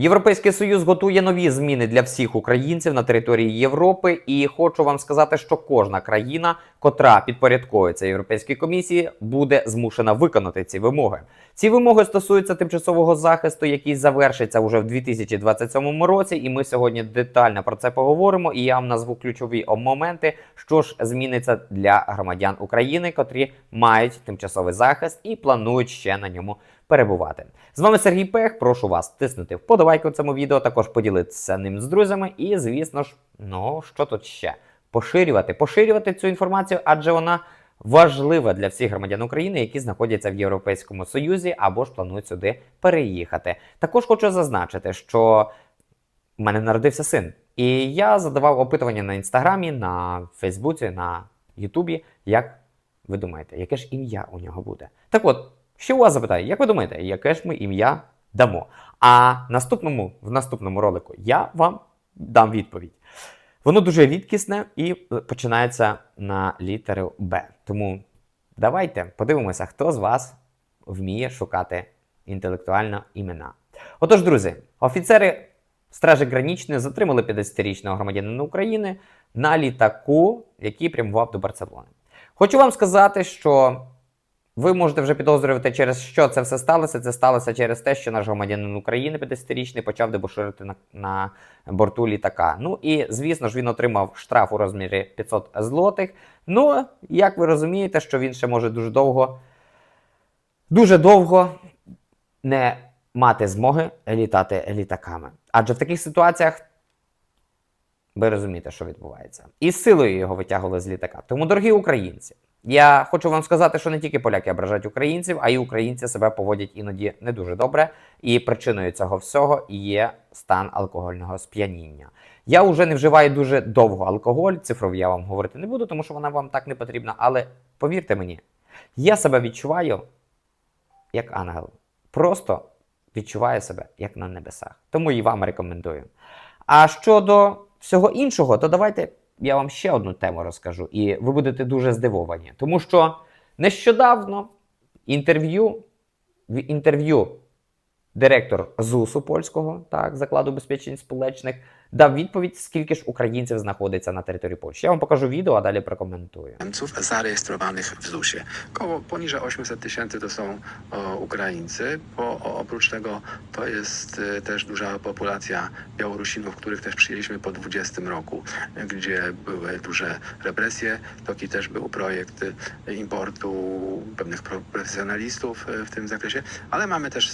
Європейський Союз готує нові зміни для всіх українців на території Європи, і хочу вам сказати, що кожна країна, котра підпорядковується Європейській комісії, буде змушена виконати ці вимоги. Ці вимоги стосуються тимчасового захисту, який завершиться уже в 2027 році. І ми сьогодні детально про це поговоримо. І я вам назву ключові моменти, що ж зміниться для громадян України, котрі мають тимчасовий захист і планують ще на ньому перебувати. З вами Сергій Пех. Прошу вас тиснути вподобайку цьому відео, також поділитися ним з друзями. І, звісно ж, ну що тут ще? Поширювати, поширювати цю інформацію, адже вона важлива для всіх громадян України, які знаходяться в Європейському Союзі або ж планують сюди переїхати. Також хочу зазначити, що в мене народився син, і я задавав опитування на інстаграмі, на Фейсбуці, на Ютубі. Як ви думаєте, яке ж ім'я у нього буде? Так от, ще у вас запитаю, як ви думаєте, яке ж ми ім'я дамо? А наступному, в наступному ролику я вам дам відповідь. Воно дуже рідкісне і починається на літеру Б. Тому давайте подивимося, хто з вас вміє шукати інтелектуально імена. Отож, друзі, офіцери Стражі Гранічної затримали 50-річного громадянина України на літаку, який прямував до Барселони. Хочу вам сказати, що ви можете вже підозрювати, через що це все сталося. Це сталося через те, що наш громадянин України 50-річний почав дебоширити на, на борту літака. Ну і звісно ж він отримав штраф у розмірі 500 злотих. Ну, як ви розумієте, що він ще може дуже довго, дуже довго не мати змоги літати літаками. Адже в таких ситуаціях ви розумієте, що відбувається. І силою його витягували з літака. Тому, дорогі українці, я хочу вам сказати, що не тільки поляки ображають українців, а й українці себе поводять іноді не дуже добре. І причиною цього всього є стан алкогольного сп'яніння. Я вже не вживаю дуже довго алкоголь, цифров я вам говорити не буду, тому що вона вам так не потрібна. Але повірте мені, я себе відчуваю як ангел. Просто відчуваю себе як на небесах. Тому і вам рекомендую. А щодо всього іншого, то давайте я вам ще одну тему розкажу, і ви будете дуже здивовані. Тому що нещодавно інтерв'ю в інтерв'ю директор ЗУСу польського, так, закладу безпечень сполучних, дав відповідь, скільки ж українців знаходиться на території Польщі. Я вам покажу відео, а dалі прокоментую. Niemców zarejestrowanych w ZUS-ie. Koło poniżej 800 tysięcy to są o, Ukraińcy. Po, o, oprócz tego to jest e, też duża populacja Białorusinów, których też przyjęliśmy po 20 roku, e, gdzie były duże represje. Taki też był projekt e, importu pewnych profesjonalistów e, w tym zakresie, ale mamy też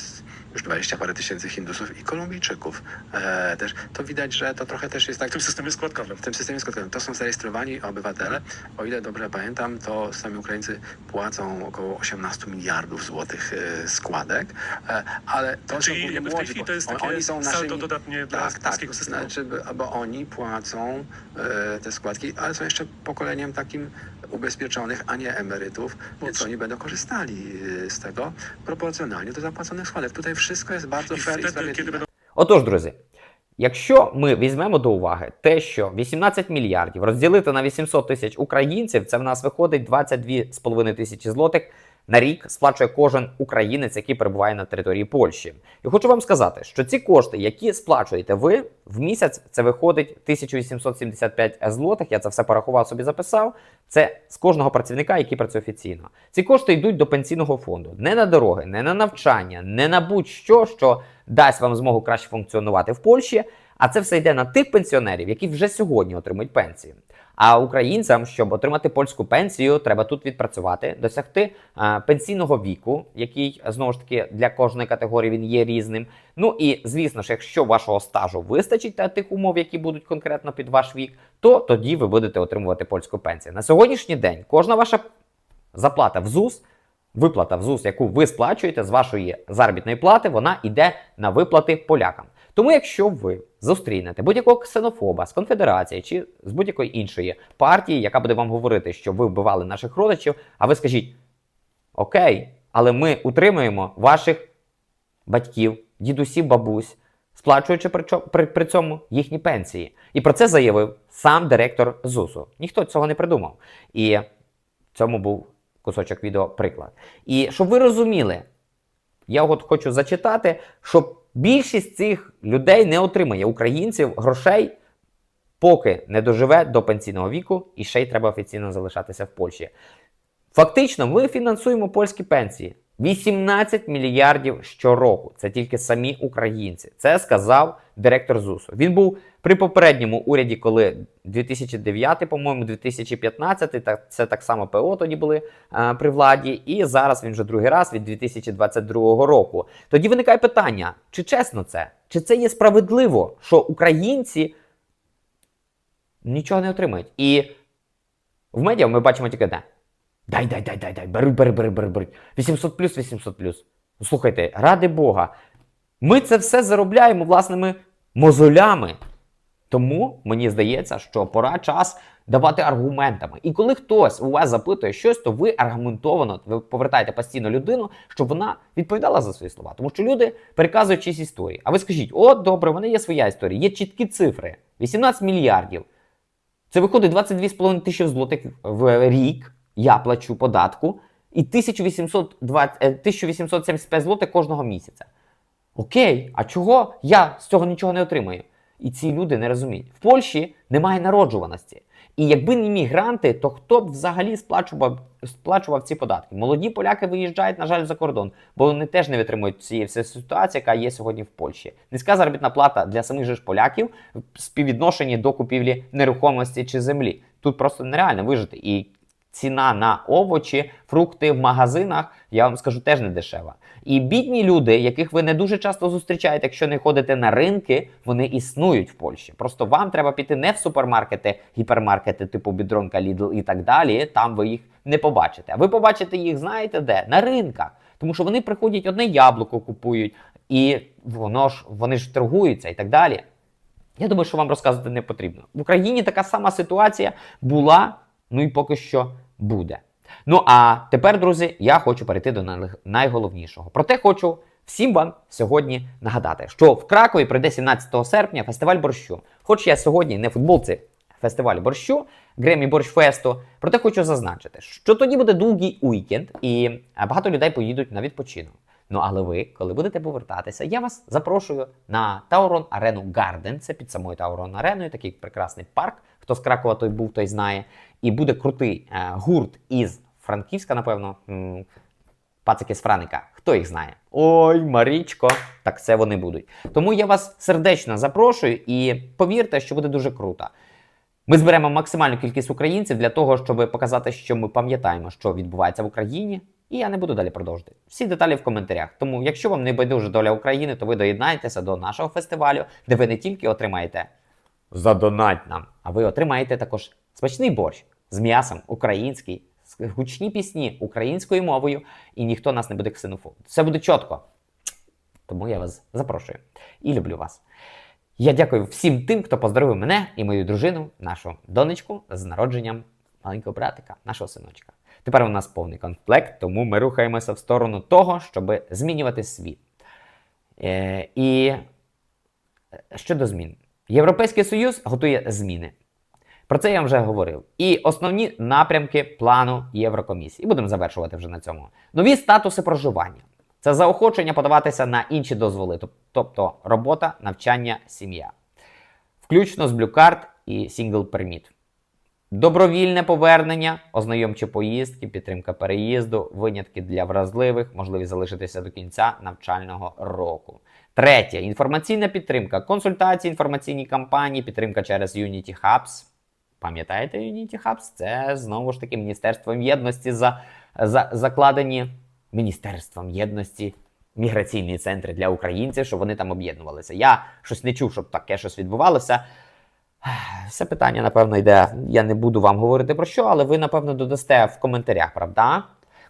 już 20 parę tysięcy Hindusów i Kolumbijczyków. E, też to widać, że to trochę też jest tak. w tym systemie składkowym. W tym systemie składkowym to są zarejestrowani obywatele. O ile dobrze pamiętam, to sami Ukraińcy płacą około 18 miliardów złotych e, składek, e, ale to Czyli są w tej młodzi, chwili to jest on- takie oni są saldo naszymi... dodatnie dla Tak, tak, polskiego systemu. znaczy, bo oni płacą e, te składki, ale są jeszcze pokoleniem takim ubezpieczonych, a nie emerytów, więc oni będą korzystali e, z tego proporcjonalnie do zapłaconych składek. Tutaj wszystko jest bardzo I fair i sprawiedliwe. będą Отож, друзі, якщо ми візьмемо до уваги те, що 18 мільярдів розділити на 800 тисяч українців, це в нас виходить 22,5 тисячі злотих на рік сплачує кожен українець, який перебуває на території Польщі. І хочу вам сказати, що ці кошти, які сплачуєте ви в місяць, це виходить 1875 злотих. Я це все порахував собі, записав. Це з кожного працівника, який працює офіційно. Ці кошти йдуть до пенсійного фонду, не на дороги, не на навчання, не на будь-що, що дасть вам змогу краще функціонувати в Польщі. А це все йде на тих пенсіонерів, які вже сьогодні отримують пенсію. А українцям, щоб отримати польську пенсію, треба тут відпрацювати, досягти е, пенсійного віку, який знову ж таки для кожної категорії він є різним. Ну і звісно ж, якщо вашого стажу вистачить та тих умов, які будуть конкретно під ваш вік, то тоді ви будете отримувати польську пенсію. На сьогоднішній день кожна ваша заплата в ЗУС, виплата в ЗУС, яку ви сплачуєте з вашої заробітної плати, вона йде на виплати полякам. Тому, якщо ви зустрінете будь-якого ксенофоба з конфедерації чи з будь-якої іншої партії, яка буде вам говорити, що ви вбивали наших родичів, а ви скажіть: Окей, але ми утримуємо ваших батьків, дідусів, бабусь, сплачуючи при, цьому їхні пенсії. І про це заявив сам директор ЗУСу. Ніхто цього не придумав. І в цьому був кусочок відео приклад. І щоб ви розуміли, я от хочу зачитати, щоб більшість цих людей не отримає українців грошей, поки не доживе до пенсійного віку, і ще й треба офіційно залишатися в Польщі. Фактично, ми фінансуємо польські пенсії 18 мільярдів щороку. Це тільки самі українці. Це сказав директор ЗУСу. Він був при попередньому уряді, коли 2009, по-моєму, 2015, так це так само ПО тоді були при владі, і зараз він вже другий раз від 2022 року. Тоді виникає питання: чи чесно це? Чи це є справедливо, що українці нічого не отримають? І в медіа ми бачимо тільки де. Дай, дай, дай, дай, дай, бери, бери, бери, бери, бери. 800 плюс, 800 плюс. Слухайте, ради Бога. Ми це все заробляємо власними мозолями. Тому мені здається, що пора час давати аргументами. І коли хтось у вас запитує щось, то ви аргументовано ви повертаєте постійно людину, щоб вона відповідала за свої слова. Тому що люди переказують чиїсь історії. А ви скажіть: о, добре, в мене є своя історія, є чіткі цифри: 18 мільярдів. Це виходить 22,5 тисячі злотих в рік. Я плачу податку, і 1820, е, 1875 злотих кожного місяця. Окей, а чого я з цього нічого не отримаю? І ці люди не розуміють. В Польщі немає народжуваності. І якби не мігранти, то хто б взагалі сплачував, сплачував ці податки? Молоді поляки виїжджають, на жаль, за кордон, бо вони теж не витримують цієї всієї ситуації, яка є сьогодні в Польщі. Низька заробітна плата для самих же ж поляків в співвідношенні до купівлі нерухомості чи землі. Тут просто нереально вижити. І ціна на овочі, фрукти в магазинах, я вам скажу, теж не дешева. І бідні люди, яких ви не дуже часто зустрічаєте, якщо не ходите на ринки, вони існують в Польщі. Просто вам треба піти не в супермаркети, гіпермаркети, типу Бідронка, Lidl і так далі. Там ви їх не побачите. А ви побачите їх, знаєте де? На ринках. Тому що вони приходять одне яблуко купують, і воно ж вони ж торгуються і так далі. Я думаю, що вам розказувати не потрібно. В Україні така сама ситуація була, ну і поки що буде. Ну а тепер, друзі, я хочу перейти до най- найголовнішого. Проте хочу всім вам сьогодні нагадати, що в Кракові прийде 17 серпня фестиваль борщу. Хоч я сьогодні не футболці фестивалю борщу, Гремі Борщфесту, проте хочу зазначити, що тоді буде довгий уікенд, і е, багато людей поїдуть на відпочинок. Ну але ви, коли будете повертатися, я вас запрошую на Таурон Арену Гарден. Це під самою Таурон Ареною, такий прекрасний парк. Хто з Кракова той був, той знає. І буде крутий е, гурт із Франківська, напевно. Пацики з Франика. Хто їх знає? Ой, Марічко, так це вони будуть. Тому я вас сердечно запрошую і повірте, що буде дуже круто. Ми зберемо максимальну кількість українців для того, щоб показати, що ми пам'ятаємо, що відбувається в Україні. І я не буду далі продовжувати. Всі деталі в коментарях. Тому, якщо вам не байдуже доля України, то ви доєднаєтеся до нашого фестивалю, де ви не тільки отримаєте задонать нам, а ви отримаєте також смачний борщ з м'ясом український, гучні пісні українською мовою, і ніхто нас не буде ксенофобом. Все буде чітко. Тому я вас запрошую і люблю вас. Я дякую всім тим, хто поздоровив мене і мою дружину, нашу донечку, з народженням маленького братика, нашого синочка. Тепер у нас повний комплект, тому ми рухаємося в сторону того, щоб змінювати світ. Е, і щодо змін, Європейський Союз готує зміни. Про це я вже говорив. І основні напрямки плану Єврокомісії. Будемо завершувати вже на цьому. Нові статуси проживання. Це заохочення подаватися на інші дозволи, тобто робота, навчання, сім'я. Включно з Card і Single Permit. Добровільне повернення, ознайомчі поїздки, підтримка переїзду, винятки для вразливих, можливість залишитися до кінця навчального року. Третє інформаційна підтримка, консультації, інформаційні кампанії, підтримка через Unity Hubs. Пам'ятаєте Unity Hubs? Це знову ж таки Міністерством єдності за, за, закладені Міністерством єдності міграційні центри для українців, щоб вони там об'єднувалися. Я щось не чув, щоб таке щось відбувалося. Все питання, напевно, йде. Я не буду вам говорити про що, але ви, напевно, додасте в коментарях, правда?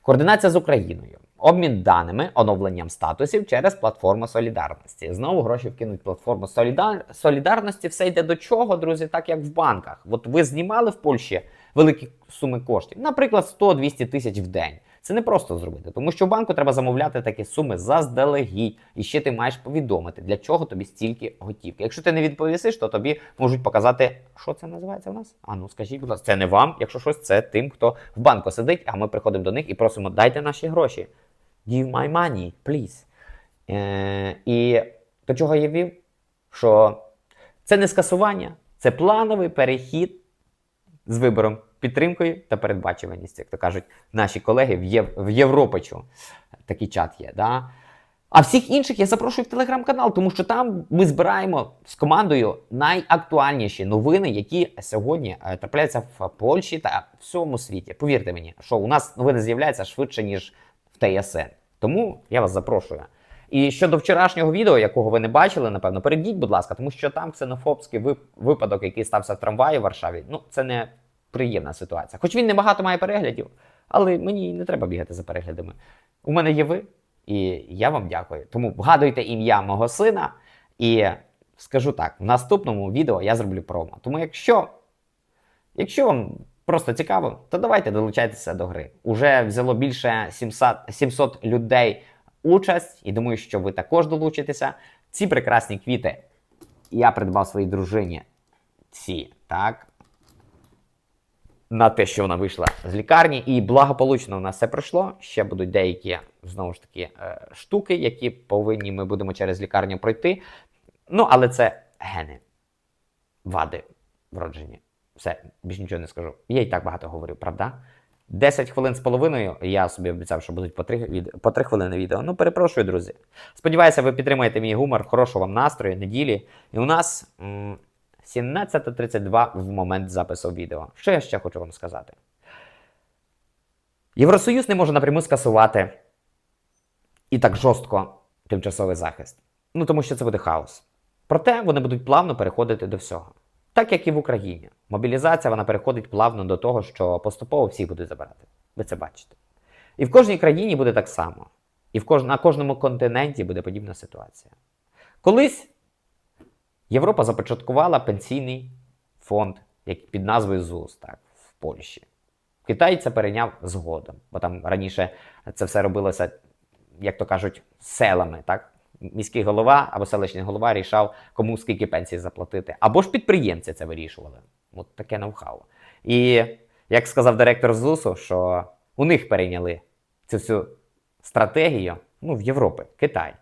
Координація з Україною, обмін даними, оновленням статусів через платформу солідарності. Знову гроші вкинуть платформу Солідар... солідарності. Все йде до чого, друзі, так як в банках. От ви знімали в Польщі великі суми коштів, наприклад, 100-200 тисяч в день. Це не просто зробити, тому що в банку треба замовляти такі суми заздалегідь, і ще ти маєш повідомити, для чого тобі стільки готівки. Якщо ти не відповісиш, то тобі можуть показати, що це називається в нас. А ну скажіть, будь ласка, це не вам. Якщо щось, це тим, хто в банку сидить, а ми приходимо до них і просимо, дайте наші гроші. Give my money, please. Е, і До чого я вів? Що це не скасування, це плановий перехід з вибором, підтримкою та передбачуваністю, як то кажуть наші колеги в, Європичу. Такий чат є. Да? А всіх інших я запрошую в телеграм-канал, тому що там ми збираємо з командою найактуальніші новини, які сьогодні е, трапляються в Польщі та в всьому світі. Повірте мені, що у нас новини з'являються швидше, ніж в ТСН. Тому я вас запрошую. І щодо вчорашнього відео, якого ви не бачили, напевно, перейдіть, будь ласка, тому що там ксенофобський вип- випадок, який стався в трамваї в Варшаві, ну це не приємна ситуація. Хоч він небагато має переглядів, але мені не треба бігати за переглядами. У мене є ви, і я вам дякую. Тому вгадуйте ім'я мого сина, і скажу так: в наступному відео я зроблю промо. Тому якщо, якщо вам просто цікаво, то давайте долучайтеся до гри. Уже взяло більше 700, 700 людей участь, і думаю, що ви також долучитеся. Ці прекрасні квіти я придбав своїй дружині. Ці, так. На те, що вона вийшла з лікарні, і благополучно у нас все пройшло. Ще будуть деякі знову ж таки е, штуки, які повинні ми будемо через лікарню пройти. Ну, але це гени, вади вроджені. Все, більш нічого не скажу. Я і так багато говорю, правда? 10 хвилин з половиною. Я собі обіцяв, що будуть по 3, від... по 3 хвилини відео. Ну, перепрошую, друзі. Сподіваюся, ви підтримаєте мій гумор, хорошого вам настрою, неділі. І у нас 17.32 в момент запису відео. Що я ще хочу вам сказати? Євросоюз не може напряму скасувати і так жорстко тимчасовий захист. Ну тому що це буде хаос. Проте вони будуть плавно переходити до всього. Так як і в Україні. Мобілізація вона переходить плавно до того, що поступово всі будуть забирати. Ви це бачите. І в кожній країні буде так само. І в кож... на кожному континенті буде подібна ситуація. Колись Європа започаткувала пенсійний фонд як під назвою ЗУС так, в Польщі. Китай це перейняв згодом, бо там раніше це все робилося, як то кажуть, селами. Так? Міський голова або селищний голова рішав, кому скільки пенсій заплатити. Або ж підприємці це вирішували. От таке ноу-хау. І як сказав директор ЗУСу, що у них перейняли цю всю стратегію ну, в Європі, Китай.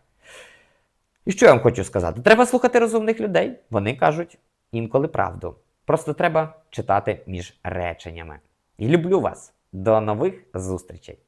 І що я вам хочу сказати? Треба слухати розумних людей. Вони кажуть інколи правду. Просто треба читати між реченнями. І люблю вас. До нових зустрічей!